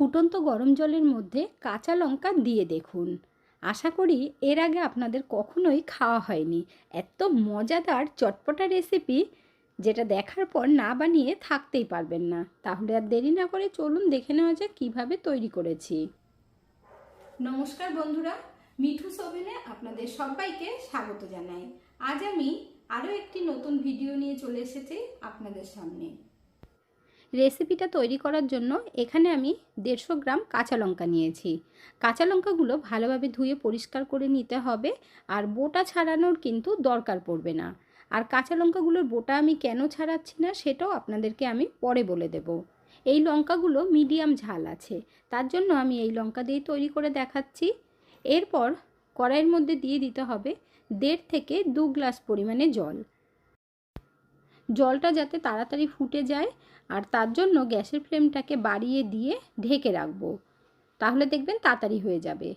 ফুটন্ত গরম জলের মধ্যে কাঁচা লঙ্কা দিয়ে দেখুন। আশা করি এর আগে আপনাদের কখনোই খাওয়া হয়নি। এত মজাদার, চটপটা রেসিপি যেটা দেখার পর না বানিয়ে থাকতেই পারবেন না। তাহলে আর দেরি না করে চলুন দেখে নেওয়া যাক কীভাবে তৈরি করেছি। নমস্কার বন্ধুরা, মিঠু সোভেনে আপনাদের সবাইকে স্বাগত জানাই। আজ আমি আরও একটি নতুন ভিডিও নিয়ে চলে এসেছি আপনাদের সামনে। রেসিপিটা তৈরি করার জন্য এখানে আমি দেড়শো গ্রাম কাঁচা লঙ্কা নিয়েছি। কাঁচা লঙ্কাগুলো ভালোভাবে ধুয়ে পরিষ্কার করে নিতে হবে আর বোটা ছাড়ানোর কিন্তু দরকার পড়বে না। আর কাঁচা লঙ্কাগুলোর বোটা আমি কেন ছাড়াচ্ছি না সেটাও আপনাদেরকে আমি পরে বলে দেব। এই লঙ্কাগুলো মিডিয়াম ঝাল আছে, তার জন্য আমি এই লঙ্কা দিয়ে তৈরি করে দেখাচ্ছি। এরপর কড়াইয়ের মধ্যে দিয়ে দিতে হবে দেড় থেকে দু গ্লাস পরিমাণে জল। জলটা যাতে তাড়াতাড়ি ফুটে যায় আর তার জন্য গ্যাসের ফ্লেমটাকে বাড়িয়ে দিয়ে ঢেকে রাখব। তাহলে দেখবেন তাড়াতাড়ি হয়ে যাবে।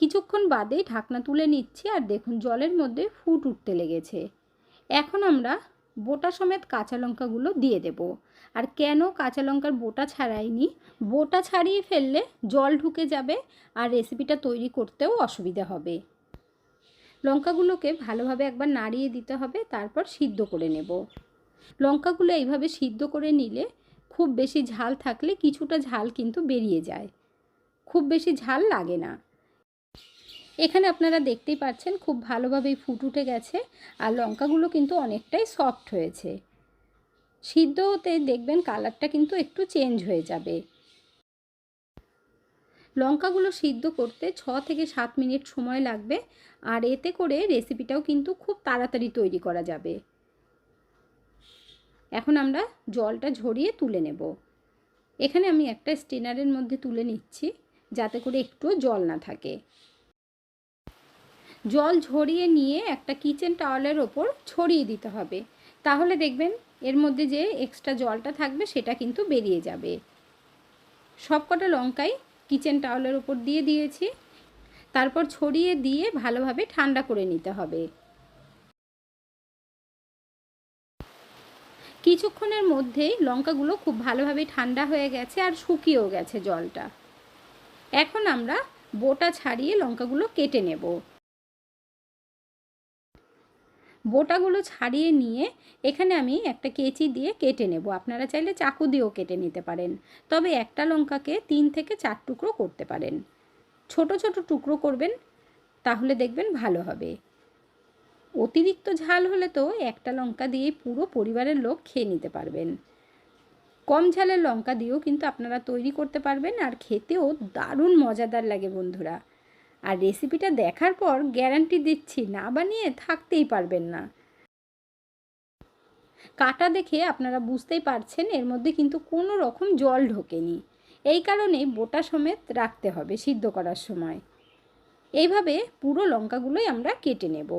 কিছুক্ষণ বাদে ঢাকনা তুলে নিচ্ছি আর দেখুন জলের মধ্যে ফুট উঠতে লেগেছে। এখন আমরা বোটা সমেত কাঁচা লঙ্কাগুলো দিয়ে দেব। আর কেন কাঁচা লঙ্কার বোটা ছাড়াইনি? বোটা ছাড়িয়ে ফেললে জল ঢুকে যাবে আর রেসিপিটা তৈরি করতেও অসুবিধা হবে। লঙ্কাগুলোকে ভালোভাবে একবার নাড়িয়ে দিতে হবে, তারপর সিদ্ধ করে নেব। লঙ্কাগুলো এইভাবে সিদ্ধ করে নিলে খুব বেশি ঝাল থাকলে কিছুটা ঝাল কিন্তু বেরিয়ে যায়। খুব বেশি ঝাল লাগে না। এখানে আপনারা দেখতেই পাচ্ছেন খুব ভালোভাবেই ফুট উঠে গেছে আর লঙ্কাগুলো কিন্তু অনেকটাই সফট হয়েছে। সিদ্ধ হতে দেখবেন কালারটা কিন্তু একটু চেঞ্জ হয়ে যাবে। লঙ্কাগুলো সিদ্ধ করতে ছ থেকে সাত মিনিট সময় লাগবে আর এতে করে রেসিপিটাও কিন্তু খুব তাড়াতাড়ি তৈরি করা যাবে। এখন আমরা জলটা ঝরিয়ে তুলে নেব। এখানে আমি একটা স্টেনারের মধ্যে তুলে নিচ্ছি যাতে করে একটুও জল না থাকে। জল ঝরিয়ে নিয়ে একটা কিচেন টাওয়ালের ওপর ছড়িয়ে দিতে হবে। তাহলে দেখবেন এর মধ্যে যে এক্সট্রা জলটা থাকবে সেটা কিন্তু বেরিয়ে যাবে। সবকটা লঙ্কাই কিচেন টাওয়ালের ওপর দিয়ে দিয়েছি। তারপর ছড়িয়ে দিয়ে ভালোভাবে ঠান্ডা করে নিতে হবে। কিছুক্ষণের মধ্যেই লঙ্কাগুলো খুব ভালোভাবে ঠান্ডা হয়ে গেছে আর শুকিয়েও গেছে জলটা। এখন আমরা বোটা ছাড়িয়ে লঙ্কাগুলো কেটে নেব। বোটাগুলো ছাড়িয়ে নিয়ে এখানে আমি একটা কেচি দিয়ে কেটে নেব। আপনারা চাইলে চাকু দিয়েও কেটে নিতে পারেন। তবে একটা লঙ্কাকে তিন থেকে চার টুকরো করতে পারেন। ছোট ছোট টুকরো করবেন, তাহলে দেখবেন ভালো হবে। অতিরিক্ত ঝাল হলে তো একটা লঙ্কা দিয়ে পুরো পরিবারের লোক খেয়ে নিতে পারবেন। কম ঝালের লঙ্কা দিয়েও কিন্তু আপনারা তৈরি করতে পারবেন আর খেতেও দারুণ মজাদার লাগে বন্ধুরা। আর রেসিপিটা দেখার পর গ্যারান্টি দিচ্ছি, না বানিয়ে থাকতেই পারবেন না। কাটা দেখে আপনারা বুঝতেই পারছেন এর মধ্যে কিন্তু কোনো রকম জল ঢোকেনি। এই কারণে বোটা সমেত রাখতে হবে সিদ্ধ করার সময়। এইভাবে পুরো লঙ্কাগুলোই আমরা কেটে নেব।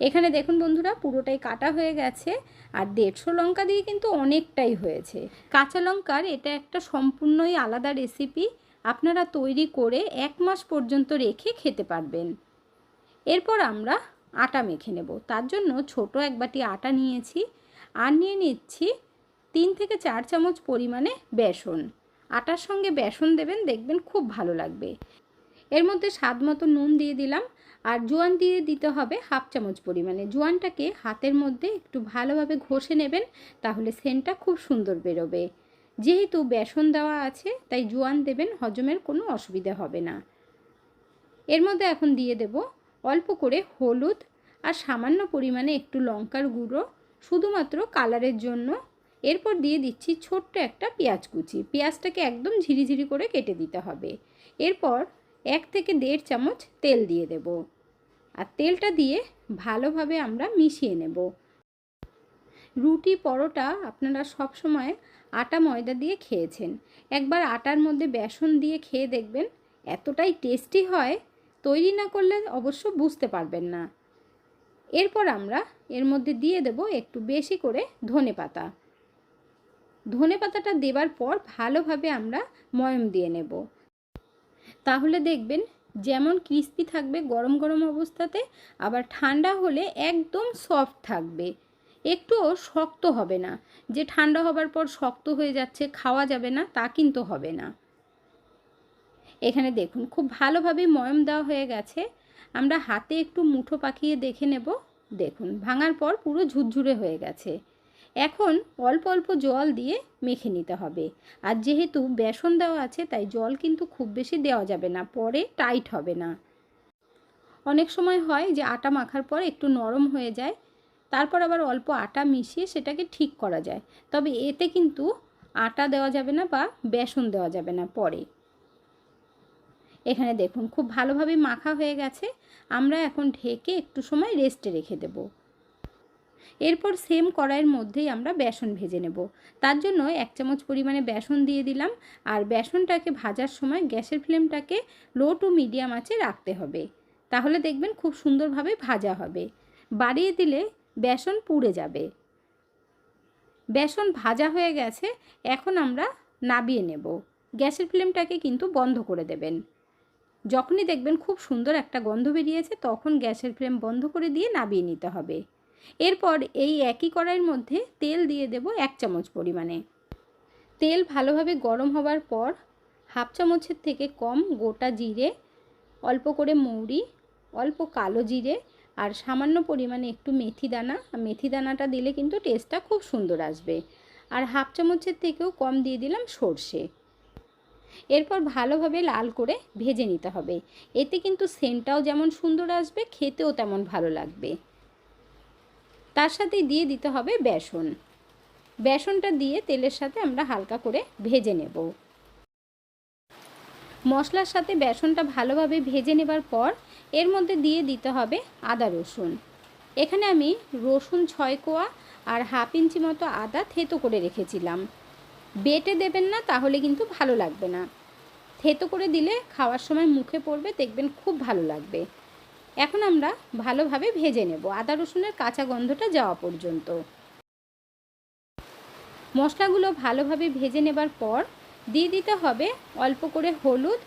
এখানে দেখুন বন্ধুরা, পুরোটাই কাটা হয়ে গেছে, আর দেড়শো লঙ্কা দিয়ে কিন্তু অনেকটাই হয়েছে। কাঁচা লঙ্কার এটা একটা সম্পূর্ণই আলাদা রেসিপি আপনারা তৈরি করে এক মাস পর্যন্ত রেখে খেতে পারবেন। এরপর আমরা আটা মেখে নেব। তার জন্য ছোট এক বাটি আটা নিয়েছি, আর নিয়ে নিচ্ছি তিন থেকে চার চামচ পরিমাণে বেসন। আটার সঙ্গে বেসন দেবেন, দেখবেন খুব ভালো লাগবে। এর মধ্যে স্বাদ মতো নুন দিয়ে দিলাম। আর জোয়ান দিয়ে দিতে হবে হাফ চামচ পরিমাণে। জোয়ানটাকে হাতের মধ্যে একটু ভালোভাবে ঘষে নেবেন, তাহলে সেন্টটা খুব সুন্দর বেরোবে। যেহেতু বেসন দেওয়া আছে, তাই জোয়ান দেবেন, হজমের কোনো অসুবিধা হবে না। এর মধ্যে এখন দিয়ে দেব অল্প করে হলুদ আর সামান্য পরিমাণে একটু লঙ্কার গুঁড়ো, শুধুমাত্র কালারের জন্য। এরপর দিয়ে দিচ্ছি ছোট্ট একটা পেঁয়াজ কুচি। পেঁয়াজটাকে একদম ঝিরিঝিরি করে কেটে দিতে হবে। এরপর এক থেকে দেড় চামচ তেল দিয়ে দেব। আর তেলটা দিয়ে ভালোভাবে আমরা মিশিয়ে নেব। রুটি পরোটা আপনারা সব সময় আটা ময়দা দিয়ে খেয়েছেন। একবার আটার মধ্যে বেসন দিয়ে খেয়ে দেখবেন, এতটাই টেস্টি হয়, তৈরি না করলে অবশ্য বুঝতে পারবেন না। এরপর আমরা এর মধ্যে দিয়ে দেব একটু বেশি করে ধনে পাতা। ধনে পাতাটা দেবার পর ভালোভাবে আমরা ময়ম দিয়ে নেব। তাহলে দেখবেন যেমন ক্রিস্পি থাকবে গরম গরম অবস্থাতে, আবার ঠান্ডা হলে একদম সফট থাকবে। একটুও শক্ত হবে না। যে ঠান্ডা হবার পর শক্ত হয়ে যাচ্ছে, খাওয়া যাবে না, তা কিন্তু হবে না। এখানে দেখুন, খুব ভালোভাবে ময়ম দেওয়া হয়ে গেছে। আমরা হাতে একটু মুঠো পাকিয়ে দেখে নেব। দেখুন, ভাঙার পর পুরো ঝুরঝুরে হয়ে গেছে। এখন অল্প অল্প জল দিয়ে মেখে নিতে হবে। আর যেহেতু বেসন দেওয়া আছে, তাই জল কিন্তু খুব বেশি দেওয়া যাবে না, পরে টাইট হবে না। অনেক সময় হয় যে আটা মাখার পর একটু নরম হয়ে যায়, তারপর আবার অল্প আটা মিশিয়ে সেটাকে ঠিক করা যায়। তবে এতে কিন্তু আটা দেওয়া যাবে না বা বেসন দেওয়া যাবে না পরে। এখানে দেখুন, খুব ভালোভাবে মাখা হয়ে গেছে। আমরা এখন ঢেকে একটু সময় রেস্টে রেখে দেব। এরপর সেম কড়াইয়ের মধ্যেই আমরা বেসন ভেজে নেব। তার জন্য এক চামচ পরিমাণে বেসন দিয়ে দিলাম। আর বেসনটাকে ভাজার সময় গ্যাসের ফ্লেমটাকে লো টু মিডিয়াম আঁচে রাখতে হবে। তাহলে দেখবেন খুব সুন্দরভাবে ভাজা হবে। বাড়িয়ে দিলে বেসন পুড়ে যাবে। বেসন ভাজা হয়ে গেছে। এখন আমরা নাবিয়ে নেব। গ্যাসের ফ্লেমটাকে কিন্তু বন্ধ করে দেবেন। যখনই দেখবেন খুব সুন্দর একটা গন্ধ বেরিয়েছে, তখন গ্যাসের ফ্লেম বন্ধ করে দিয়ে নাবিয়ে নিতে হবে। এরপর এই একই কড়াইয়ের মধ্যে তেল দিয়ে দেব এক চামচ পরিমাণে। তেল ভালোভাবে গরম হবার পর হাফ চামচের থেকে কম গোটা জিরে, অল্প করে মৌরি, অল্প কালো জিরে আর সামান্য পরিমাণে একটু মেথি দানা। মেথি দানাটা দিলে কিন্তু টেস্টটা খুব সুন্দর আসবে। আর হাফ চামচের থেকেও কম দিয়ে দিলাম সর্ষে। এরপর ভালোভাবে লাল করে ভেজে নিতে হবে। এতে কিন্তু সেন্টটাও যেমন সুন্দর আসবে, খেতেও তেমন ভালো লাগবে। তার সাথে দিয়ে দিতে হবে বেসন। বেসনটা দিয়ে তেলের সাথে আমরা হালকা করে ভেজে নেব। মশলার সাথে বেসনটা ভালোভাবে ভেজে নেবার পর এর মধ্যে দিয়ে দিতে হবে আদা রসুন। এখানে আমি রসুন ছয় কোয়া আর হাফ ইঞ্চি মতো আদা থেতো করে রেখেছিলাম। বেটে দেবেন না, তাহলে কিন্তু ভালো লাগবে না। থেতো করে দিলে খাওয়ার সময় মুখে পড়বে, দেখবেন খুব ভালো লাগবে। এখন আমরা ভালোভাবে ভেজে নেব। আদা রসুনের কাঁচা গন্ধটা যাওয়া পর্যন্ত। মশলাগুলো ভালোভাবে ভেজে নেবার পর দিয়ে দিতে হবে অল্প করে হলুদ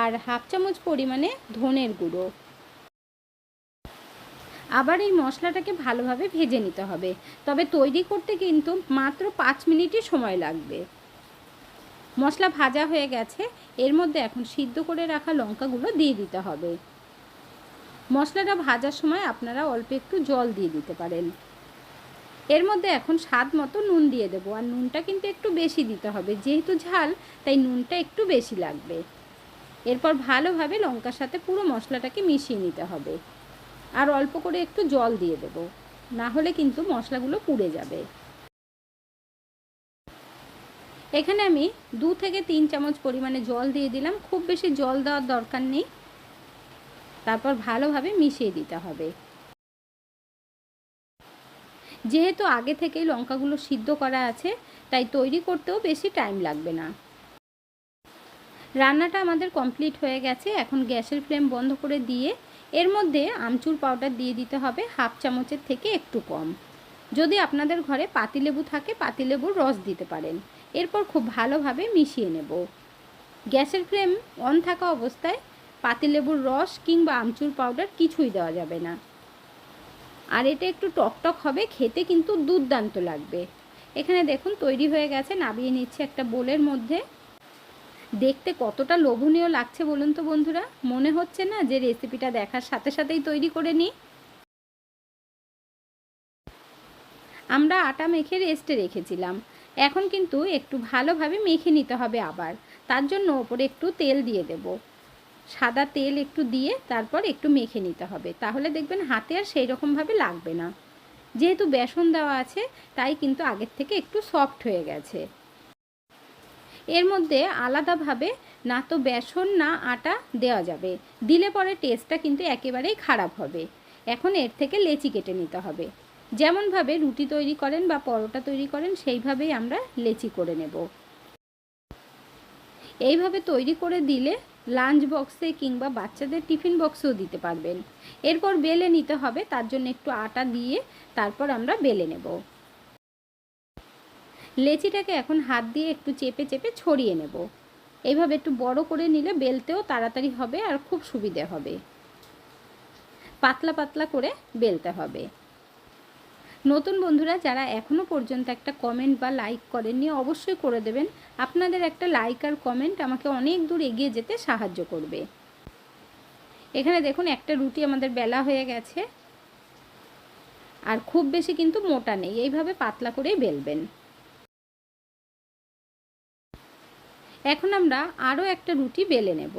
আর হাফ চামচ পরিমাণে ধনের গুঁড়ো। আবার এই মশলাটাকে ভালোভাবে ভেজে নিতে হবে। তবে তৈরি করতে কিন্তু মাত্র পাঁচ মিনিটই সময় লাগবে। মশলা ভাজা হয়ে গেছে। এর মধ্যে এখন সিদ্ধ করে রাখা লঙ্কাগুলো দিয়ে দিতে হবে। মশলাটা ভাজার সময় আপনারা অল্প একটু জল দিয়ে দিতে পারেন। এর মধ্যে এখন স্বাদ মতো নুন দিয়ে দেবো, আর নুনটা কিন্তু একটু বেশি দিতে হবে। যেহেতু ঝাল, তাই নুনটা একটু বেশি লাগবে। এরপর ভালোভাবে লঙ্কার সাথে পুরো মশলাটাকে মিশিয়ে নিতে হবে। আর অল্প করে একটু জল দিয়ে দেবো, না হলে কিন্তু মশলাগুলো পুড়ে যাবে। এখানে আমি দু থেকে তিন চামচ পরিমাণে জল দিয়ে দিলাম। খুব বেশি জল দেওয়ার দরকার নেই। তারপর ভালোভাবে মিশিয়ে দিতে হবে। যেহেতু আগে থেকেই লঙ্কাগুলো সিদ্ধ করা আছে, তাই তৈরি করতেও বেশি টাইম লাগবে না। রান্নাটা আমাদের কমপ্লিট হয়ে গেছে। এখন গ্যাসের ফ্লেম বন্ধ করে দিয়ে এর মধ্যে আমচুর পাউডার দিয়ে দিতে হবে হাফ চামচের থেকে একটু কম। যদি আপনাদের ঘরে পাতিলেবু থাকে, পাতিলেবুর রস দিতে পারেন। এরপর খুব ভালোভাবে মিশিয়ে নেব। গ্যাসের ফ্লেম অন থাকা অবস্থায় পাতিলেবুর রস কিংবা আমচুর পাউডার কিছুই দেওয়া যাবে না। আর এটা একটু টকটক হবে, খেতে কিন্তু দুর্দান্ত লাগবে। এখানে দেখুন, তৈরি হয়ে গেছে, নাবিয়ে নিচ্ছে একটা বোলের মধ্যে। দেখতে কতটা লোভনীয় লাগছে বলুন তো বন্ধুরা। মনে হচ্ছে না যে রেসিপিটা দেখার সাথে সাথেই তৈরি করে নিই। আমরা আটা মেখে রেস্টে রেখেছিলাম। এখন কিন্তু একটু ভালোভাবে মেখে নিতে হবে আবার। তার জন্য ওপরে একটু তেল দিয়ে দেব। সাদা তেল একটু দিয়ে তারপর একটু মেখে নিতে হবে। তাহলে দেখবেন হাতে আর সেই রকমভাবে লাগবে না। যেহেতু বেসন দেওয়া আছে, তাই কিন্তু আগের থেকে একটু সফট হয়ে গেছে। এর মধ্যে আলাদাভাবে না তো বেসন, না আটা দেওয়া যাবে। দিলে পরে টেস্টটা কিন্তু একেবারেই খারাপ হবে। এখন এর থেকে লেচি কেটে নিতে হবে। যেমনভাবে রুটি তৈরি করেন বা পরোটা তৈরি করেন, সেইভাবেই আমরা লেচি করে নেব। এইভাবে তৈরি করে দিলে লাঞ্চ বক্সে কিংবা বাচ্চাদের টিফিন বক্সেও দিতে পারবেন। এরপর বেলে নিতে হবে, তার জন্য একটু আটা দিয়ে তারপর আমরা বেলে নেব। লেচিটাকে এখন হাত দিয়ে একটু চেপে চেপে ছড়িয়ে নেব। এইভাবে একটু বড় করে নিলে বেলতেও তাড়াতাড়ি হবে আর খুব সুবিধে হবে। পাতলা পাতলা করে বেলতে হবে। নতুন বন্ধুরা, যারা এখনও পর্যন্ত একটা কমেন্ট বা লাইক করেননি, অবশ্যই করে দেবেন। আপনাদের একটা লাইক আর কমেন্ট আমাকে অনেক দূর এগিয়ে যেতে সাহায্য করবে। এখানে দেখুন, একটা রুটি আমাদের বেলা হয়ে গেছে। আর খুব বেশি কিন্তু মোটা নেই, এইভাবে পাতলা করেই বেলবেন। এখন আমরা আরও একটা রুটি বেলে নেব।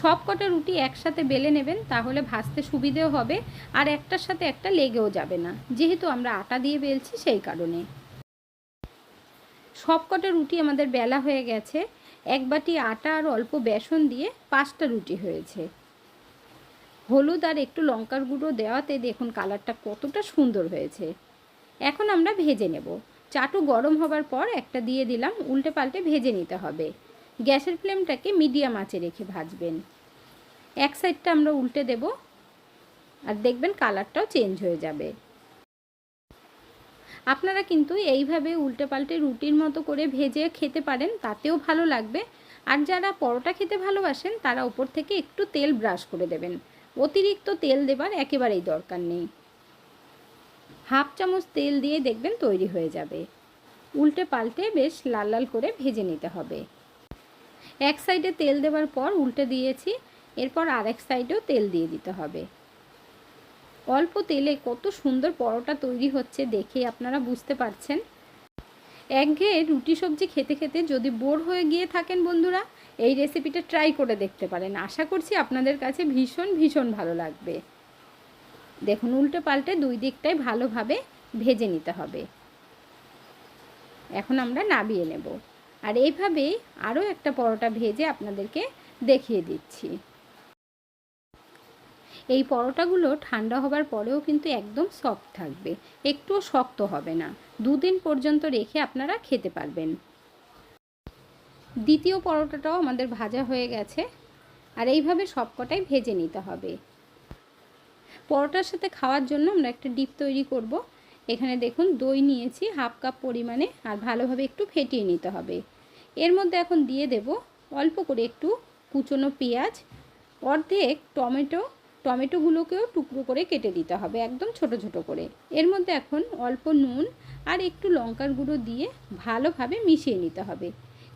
সব কটা রুটি একসাথে বেলে নেবেন, তাহলে ভাজতে সুবিধেও হবে, আর একটার সাথে একটা লেগেও যাবে না। যেহেতু আমরা আটা দিয়ে বেলছি সেই কারণে। সব কটা রুটি আমাদের বেলা হয়ে গেছে। এক বাটি আটা আর অল্প বেসন দিয়ে পাঁচটা রুটি হয়েছে। হলুদ আর একটু লঙ্কার গুঁড়ো দেওয়াতে দেখুন কালারটা কতটা সুন্দর হয়েছে। এখন আমরা ভেজে নেব। চাটু গরম হবার পর একটা দিয়ে দিলাম, উল্টে পাল্টে ভেজে নিতে হবে। গ্যাসের ফ্লেমটাকে মিডিয়াম আঁচে রেখে ভাজবেন। এক সাইডটা আমরা উল্টে দেব আর দেখবেন কালারটাও চেঞ্জ হয়ে যাবে। আপনারা কিন্তু এইভাবে উল্টে পাল্টে রুটির মতো করে ভেজে খেতে পারেন, তাতেও ভালো লাগবে। আর যারা পরোটা খেতে ভালোবাসেন, তারা উপর থেকে একটু তেল ব্রাশ করে দেবেন। অতিরিক্ত তেল দেবার একেবারেই দরকার নেই। হাফ চামচ তেল দিয়ে দেখবেন তৈরি হয়ে যাবে। উল্টে পাল্টে বেশ লাল লাল করে ভেজে নিতে হবে। এক সাইডে তেল দেওয়ার পর উল্টে দিয়েছি, এরপর আরেক সাইডেও তেল দিয়ে দিতে হবে। অল্প তেলে কত সুন্দর পরোটা তৈরি হচ্ছে দেখে আপনারা বুঝতে পারছেন। একঘেয়ে রুটি সবজি খেতে খেতে যদি বোর হয়ে গিয়ে থাকেন বন্ধুরা, এই রেসিপিটা ট্রাই করে দেখতে পারেন। আশা করছি আপনাদের কাছে ভীষণ ভীষণ ভালো লাগবে। দেখুন, উল্টে পাল্টে দুই দিকটাই ভালোভাবে ভেজে নিতে হবে। এখন আমরা নাবিয়ে নেব। আর এইভাবেই আরও একটা পরোটা ভেজে আপনাদেরকে দেখিয়ে দিচ্ছি। এই পরোটাগুলো ঠান্ডা হবার পরেও কিন্তু একদম সফট থাকবে, একটুও শক্ত হবে না। দুদিন পর্যন্ত রেখে আপনারা খেতে পারবেন। দ্বিতীয় পরোটাটাও আমাদের ভাজা হয়ে গেছে, আর এইভাবে সবকটাই ভেজে নিতে হবে। পরোটার সাথে খাওয়ার জন্য আমরা একটা ডিপ তৈরি করব। এখানে দেখুন দই নিয়েছি, হাফ কাপ পরিমাণে, আর ভালোভাবে একটু ফেটিয়ে নিতে হবে। এর মধ্যে এখন দিয়ে দেব অল্প করে একটু কুচনো পেঁয়াজ, অর্ধেক টমেটো, টমেটোগুলোকেও টুকরো করে কেটে দিতে হবে একদম ছোট ছোট করে। এর মধ্যে এখন অল্প নুন আর একটু লঙ্কার গুঁড়ো দিয়ে ভালোভাবে মিশিয়ে নিতে হবে।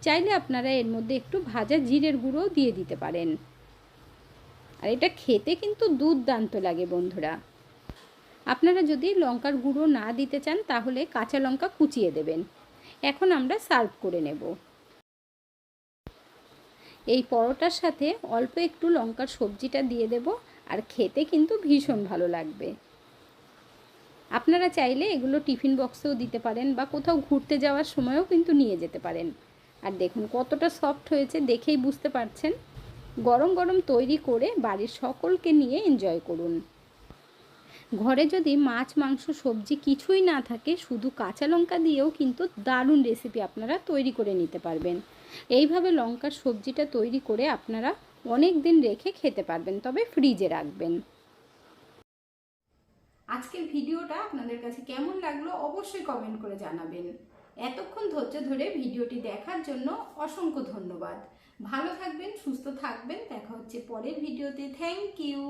চাইলে আপনারা এর মধ্যে একটু ভাজা জিরের গুঁড়োও দিয়ে দিতে পারেন। আর এটা খেতে কিন্তু দুর্দান্ত লাগে বন্ধুরা। আপনারা যদি লঙ্কার গুঁড়ো না দিতে চান তাহলে কাঁচা লঙ্কা কুচিয়ে দেবেন। এখন আমরা সার্ভ করে নেব। এই পরোটার সাথে অল্প একটু লঙ্কার সবজিটা দিয়ে দেব আর খেতে কিন্তু ভীষণ ভালো লাগবে। আপনারা চাইলে এগুলো টিফিন বক্সেও দিতে পারেন বা কোথাও ঘুরতে যাওয়ার সময়ও কিন্তু নিয়ে যেতে পারেন। আর দেখুন কতটা সফট হয়েছে দেখেই বুঝতে পারছেন। গরম গরম তৈরি করে বাড়ির সকলকে নিয়ে এনজয় করুন। ঘরে যদি মাছ, মাংস, সবজি কিছুই না থাকে, শুধু কাঁচা লঙ্কা দিয়েও কিন্তু দারুণ রেসিপি আপনারা তৈরি করে নিতে পারবেন। এইভাবে লঙ্কার সবজিটা তৈরি করে আপনারা অনেক দিন রেখে খেতে পারবেন, তবে ফ্রিজে রাখবেন। আজকের ভিডিওটা আপনাদের কাছে কেমন লাগল অবশ্যই কমেন্ট করে জানাবেন। এতক্ষণ ধৈর্য ধরে ভিডিওটি দেখার জন্য অসংখ্য ধন্যবাদ। ভালো থাকবেন, সুস্থ থাকবেন, দেখা হচ্ছে পরের ভিডিওতে। Thank you